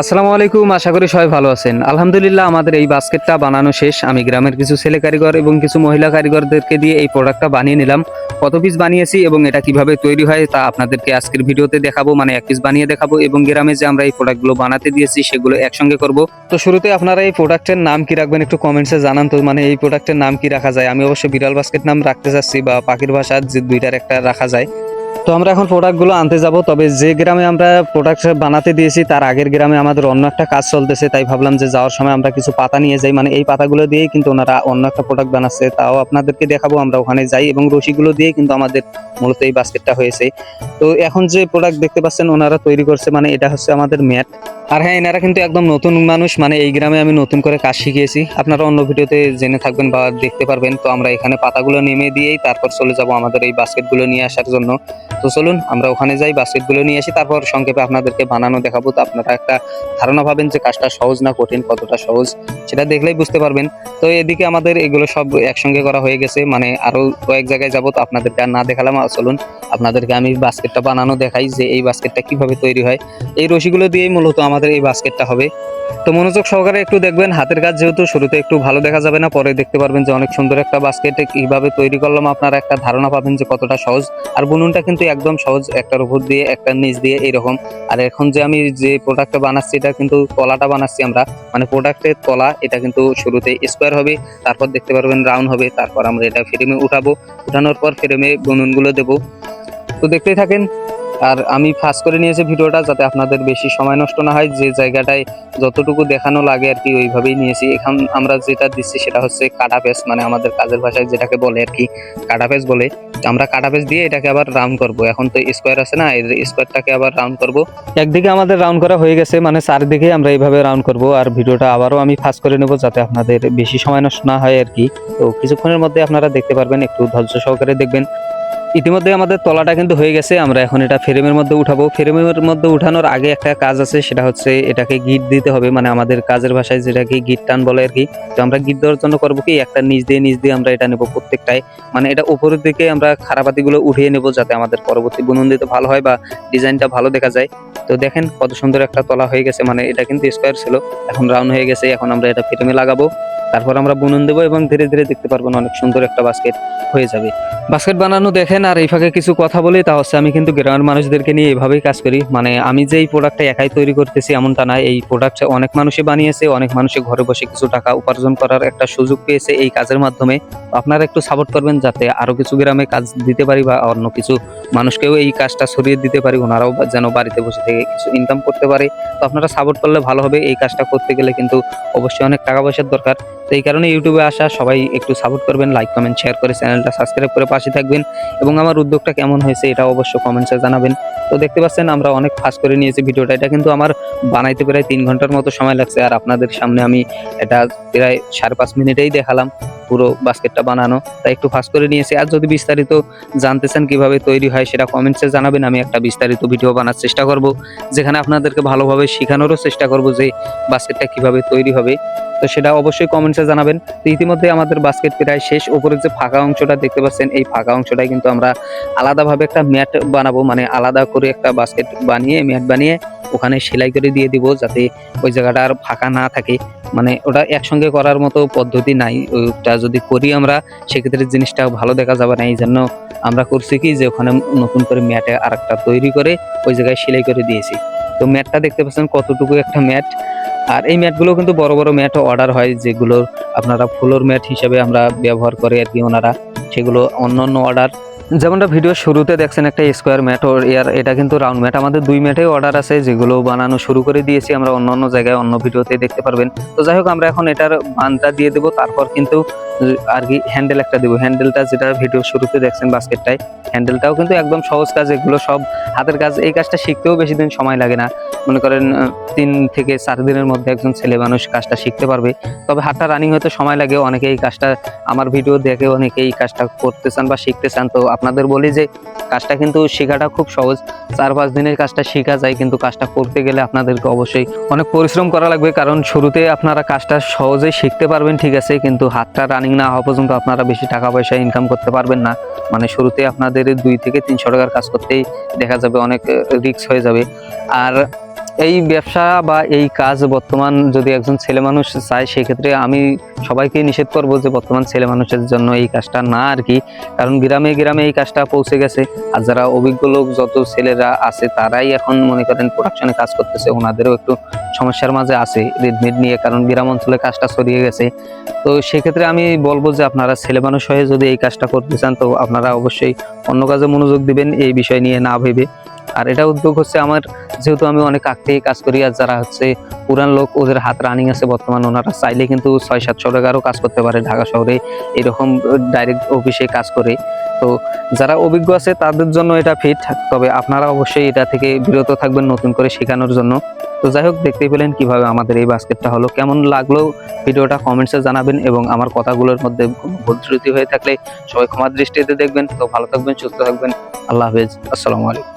আসসালামু আলাইকুম, আশা করি সবাই ভালো আছেন। আলহামদুলিল্লাহ, আমাদের এই বাস্কেটটা বানানো শেষ। আমি গ্রামের কিছু ছেলে কারিগর এবং কিছু মহিলা কারিগরদেরকে দিয়ে এই প্রোডাক্টটা বানিয়ে নিলাম। কত পিস বানিয়েছি এবং এটা কীভাবে তৈরি হয় তা আপনাদেরকে আজকের ভিডিওতে দেখাবো মানে এক পিস বানিয়ে দেখাবো এবং গ্রামে যে আমরা এই প্রোডাক্টগুলো বানাতে দিয়েছি সেগুলো একসঙ্গে করব। তো শুরুতে আপনারা এই প্রোডাক্টের নাম কি রাখবেন একটু কমেন্টসে জানান তো মানে এই প্রোডাক্টের নাম কি রাখা যায়? আমি অবশ্যই বিড়াল বাস্কেট নাম রাখতে চাচ্ছি বা পাখির ভাষার যে দুইটার একটা রাখা যায়। তো আমরা এখন প্রোডাক্টগুলো আনতে যাব, তবে যে গ্রামে আমরা প্রোডাক্ট বানাতে দিয়েছি, তার আগের গ্রামে আমাদের অন্য একটা কাজ চলতেছে, তাই ভাবলাম যে যাওয়ার সময় আমরা কিছু পাতা নিয়ে যাই। মানে এই পাতাগুলো দিয়েই কিন্তু ওনারা অন্য একটা প্রোডাক্ট বানাচ্ছে, তাও আপনাদেরকে দেখাবো, আমরা ওখানে যাই এবং রশিগুলো দিয়ে কিন্তু আমাদের মূলত এই বাস্কেটটা হয়েছে। তো এখন যে প্রোডাক্ট দেখতে পাচ্ছেন, ওনারা তৈরি করছে মানে এটা হচ্ছে আমাদের ম্যাট। আর হ্যাঁ এনারা কিন্তু একদম নতুন মানুষ মানে এই গ্রামে আমি নতুন করে কাজ শিখিয়েছি। আপনারা অন্য ভিডিওতে জেনে থাকবেন বা দেখতে পারবেন। তো আমরা এখানে পাতাগুলো নেমে দিয়েই তারপর চলে যাব আমাদের এই বাস্কেটগুলো নিয়ে আসার জন্য। তো চলুন, আমরা ওখানে যাই, বাস্কেটগুলো নিয়ে আসি, তারপর সংক্ষেপে আপনাদেরকে বানানো দেখাবো। তো আপনারা একটা ধারণা পাবেন যে কাজটা সহজ না কঠিন, কতটা সহজ, সেটা দেখলেই বুঝতে পারবেন। তো এদিকে আমাদের এগুলো সব একসঙ্গে করা হয়ে গেছে মানে আরও কয়েক জায়গায় যাব, তো আপনাদেরকে আর না দেখালাম। আর চলুন, আপনাদেরকে আমি বাস্কেটটা বানানো দেখাই যে এই বাস্কেটটা কীভাবে তৈরি হয়। এই রশিগুলো দিয়েই মূলত আমাদের এই বাস্কেটটা হবে। তো মনোযোগ সহকারে একটু দেখবেন, হাতের কাজ যেহেতু শুরুতে একটু ভালো দেখা যাবে না, পরে দেখতে পারবেন যে অনেক সুন্দর একটা বাস্কেট কীভাবে তৈরি করলাম। আপনারা একটা ধারণা পাবেন যে কতটা সহজ। আর বুনুনটা কিন্তু একদম সহজ, একটার উপর দিয়ে, একটা নিচ দিয়ে এরকম। আর এখন যে আমি যে প্রোডাক্টটা বানাচ্ছি, এটা কিন্তু তলাটা বানাচ্ছি আমরা। মানে প্রোডাক্টের তলা, এটা কিন্তু শুরুতে স্কোয়ার হবে, তারপর দেখতে পারবেন রাউন্ড হবে, তারপর আমরা এটা ফ্রেমে উঠাবো। উঠানোর পর ফ্রেমে বুনুনগুলো দেবো। তো দেখতেই থাকেন আর আমি ফাঁস করে নিয়েছি ভিডিওটা যাতে আপনাদের বেশি সময় নষ্ট না হয়। যে জায়গাটায় যতটুকু দেখানো লাগে আর কি, ওইভাবেই নিয়েছি। এখন আমরা যেটা দিচ্ছি সেটা হচ্ছে কাটা পেস মানে আমাদের কাজের ভাষায় যেটাকে বলে আর কি, কাটা পেস বলে। আমরা কাটা পেস দিয়ে এটাকে আবার রাউন্ড করব। এখন তো স্কোয়ার আছে না, এই স্কোয়ারটাকে আবার রাউন্ড করব। একদিকে আমাদের রাউন্ড করা হয়ে গেছে মানে চারদিকে আমরা এইভাবে রাউন্ড করব। আর ভিডিওটা আবারও আমি ফাঁস করে নেব যাতে আপনাদের বেশি সময় নষ্ট না হয় আর কি। তো কিছুক্ষণের মধ্যে আপনারা দেখতে পারবেন, একটু ধৈর্য সহকারে দেখবেন। ইতিমধ্যে আমাদের তলাটা কিন্তু হয়ে গেছে, আমরা এখন এটা ফ্রেমের মধ্যে উঠাবো। ফ্রেমের মধ্যে উঠানোর আগে একটা কাজ আছে, সেটা হচ্ছে এটাকে গিট দিতে হবে মানে আমাদের কাজের ভাষায় যেটাকে গিট টান বলে আর কি। তো আমরা গিট দেওয়ার জন্য করব কি, একটা নিচ দিয়ে নিচ দিয়ে আমরা এটা নেব প্রত্যেকটাই মানে এটা উপরের দিকে আমরা খারাপাতিগুলো উঠিয়ে নেব যাতে আমাদের পরবর্তী বুনন দিতে ভালো হয় বা ডিজাইনটা ভালো দেখা যায়। তো দেখেন কত সুন্দর একটা তলা হয়ে গেছে মানে এটা কিন্তু স্কোয়ার ছিল, এখন রাউন্ড হয়ে গেছে, এখন আমরা এটা ফ্রেমে লাগাবো। তারপর আমরা বুনন দেবো এবং ধীরে ধীরে দেখতে পারবেন অনেক সুন্দর একটা বাস্কেট হয়ে যাবে। বাস্কেট বানানো দেখেন আর এই ফাঁকে কিছু কথা বলি, তা হচ্ছে আমি কিন্তু গ্রামের মানুষদেরকে নিয়ে এভাবেই কাজ করি। মানে আমি যে এই প্রোডাক্টটা একাই তৈরি করতেছি এমনটা না, এই প্রোডাক্ট অনেক মানুষই বানিয়েছে, অনেক মানুষই ঘরে বসে কিছু টাকা উপার্জন করার একটা সুযোগ পেয়েছে এই কাজের মাধ্যমে। আপনারা একটু সাপোর্ট করবেন যাতে আরও কিছু গ্রামে কাজ দিতে পারি বা অন্য কিছু মানুষকেও এই কাজটা ছড়িয়ে দিতে পারি, ওনারাও যেন বাড়িতে বসে থেকে কিছু ইনকাম করতে পারে। তো আপনারা সাপোর্ট করলে ভালো হবে, এই কাজটা করতে গেলে কিন্তু অবশ্যই অনেক টাকা পয়সার দরকার। তো এই কারণে ইউটিউবে আসা, সবাই একটু সাপোর্ট করবেন লাইক কমেন্ট শেয়ার করে চ্যানেলটা সাবস্ক্রাইব করে পাশে থাকবেন। এবং আমার উদ্যোগটা কেমন হয়েছে এটা অবশ্য কমেন্টসে জানাবেন। তো দেখতে পাচ্ছেন, আমরা অনেক ফাস্ট করে নিয়েছি ভিডিওটা। এটা কিন্তু আমার বানাইতে প্রায় তিন ঘণ্টার মতো সময় লাগছে আর আপনাদের সামনে আমি এটা প্রায় সাড়ে পাঁচ মিনিটেই দেখালাম পুরো বাস্কেটটা বানানো। তাই একটু ফাস্ট করে নিয়েছি। আর যদি বিস্তারিত জানতে চান কীভাবে তৈরি হয় সেটা কমেন্টসে জানাবেন। আমি একটা বিস্তারিত ভিডিও বানার চেষ্টা করব, যেখানে আপনাদেরকে ভালোভাবে শেখানোরও চেষ্টা করব যে বাস্কেটটা কীভাবে তৈরি হবে। তো সেটা অবশ্যই কমেন্টসে জানাবেন। তো ইতিমধ্যে আমাদের বাস্কেট প্রায় শেষ। উপরের যে ফাঁকা অংশটা দেখতে পাচ্ছেন, এই ফাঁকা অংশটাই কিন্তু আমরা আলাদাভাবে একটা ম্যাট বানাবো। মানে আলাদা করে একটা বাস্কেট বানিয়ে, ম্যাট বানিয়ে ওখানে সেলাই করে দিয়ে দিব যাতে ওই জায়গাটা আর ফাঁকা না থাকে। মানে ওটা একসঙ্গে করার মতো পদ্ধতি নাই। ওটা যদি করি আমরা, সেক্ষেত্রে জিনিসটা ভালো দেখা যাবে না। এই জন্য আমরা করছি কি যে ওখানে নতুন করে ম্যাটে আর একটা তৈরি করে ওই জায়গায় সেলাই করে দিয়েছি। তো ম্যাটটা দেখতে পাচ্ছেন কতটুকু একটা ম্যাট। আর এই ম্যাটগুলো কিন্তু বড় বড় ম্যাট অর্ডার হয় যেগুলোর আপনারা ফ্লোর ম্যাট হিসেবে আমরা ব্যবহার করে আর কি ওনারা। সেগুলো অন্য অন্য অর্ডার যেমনটা ভিডিও শুরুতে দেখছেন একটা স্কোয়ার ম্যাট ওর ইয়ার এটা কিন্তু রাউন্ড ম্যাট আমাদের দুই ম্যাটে অর্ডার আছে, যেগুলো বানানো শুরু করে দিয়েছি, আমরা অন্য অন্য জায়গায় অন্য ভিডিওতে দেখতে পারবেন। তো যাই হোক, আমরা এখন এটার বানটা দিয়ে দেবো, তারপর কিন্তু আর কি হ্যান্ডেল একটা দেবো। হ্যান্ডেলটা যেটা ভিডিও শুরুতে দেখছেন বাস্কেটটাই হ্যান্ডেলটাও কিন্তু একদম সহজ কাজ, এগুলো সব হাতের কাজ। এই কাজটা শিখতেও বেশি দিন সময় লাগে না। মনে করেন তিন থেকে চার দিনের মধ্যে একজন ছেলে মানুষ কাজটা শিখতে পারবে। তবে হাতটা রানিং হতে সময় লাগে অনেকে এই কাজটা আমার ভিডিও দেখে অনেকে এই কাজটা করতে চান বা শিখতে চান। তো আপনাদের বলি যে কাজটা কিন্তু শেখাটা খুব সহজ। চার পাঁচ দিনের কাজটা শেখা যায়, কিন্তু কাজটা করতে গেলে আপনাদেরকে অবশ্যই অনেক পরিশ্রম করা লাগবে, কারণ শুরুতে আপনারা কাজটা সহজেই শিখতে পারবেন, ঠিক আছে, কিন্তু হাতটা রানিং না হওয়া পর্যন্ত আপনারা বেশি টাকা পয়সা ইনকাম করতে পারবেন না। মানে শুরুতে আপনাদের দুই থেকে তিনশো টাকার কাজ করতেই দেখা যাবে অনেক রিক্স হয়ে যাবে। আর এই ব্যবসা বা এই কাজ বর্তমান যদি একজন ছেলে মানুষ চায়, সেক্ষেত্রে আমি সবাইকে নিষেধ করব যে বর্তমান ছেলে মানুষের জন্য এই কাজটা না আর কি। কারণ গ্রামে গ্রামে এই কাজটা পৌঁছে গেছে। আর যারা অভিজ্ঞ লোক, যত ছেলেরা আছে, তারাই এখন মনে করেন প্রোডাকশনে কাজ করতেছে। ওনাদেরও একটু সমস্যার মাঝে আছে রেডমিট নিয়ে, কারণ গ্রাম অঞ্চলে কাজটা ছড়িয়ে গেছে। তো সেক্ষেত্রে আমি বলব যে আপনারা ছেলে মানুষ হয়ে যদি এই কাজটা করতে চান, তো আপনারা অবশ্যই অন্য কাজে মনোযোগ দিবেন। এই বিষয় নিয়ে না ভেবে আর এটা উদ্যোগ হচ্ছে আমার, যেহেতু আমি অনেক আগ থেকে কাজ করি আর যারা হচ্ছে পুরান লোক, ওদের হাত রানিং আছে বর্তমান ওনারা চাইলে কিন্তু ছয় সাতশো টাকারও কাজ করতে পারে ঢাকা শহরে, এরকম ডাইরেক্ট অফিসে কাজ করে। তো যারা অভিজ্ঞ আছে তাদের জন্য এটা ফিট তবে আপনারা অবশ্যই এটা থেকে বিরত থাকবেন নতুন করে শেখানোর জন্য। তো যাই হোক দেখতে পেলেন কীভাবে আমাদের এই বাস্কেটটা হলো। কেমন লাগল ভিডিওটা কমেন্টসে জানাবেন এবং আমার কথাগুলোর মধ্যে ভুল ত্রুটি হয়ে থাকলে সবাই ক্ষমা দৃষ্টিতে দেখবেন। তো ভালো থাকবেন, সুস্থ থাকবেন। আল্লাহ হাফেজ। আসসালামু আলাইকুম।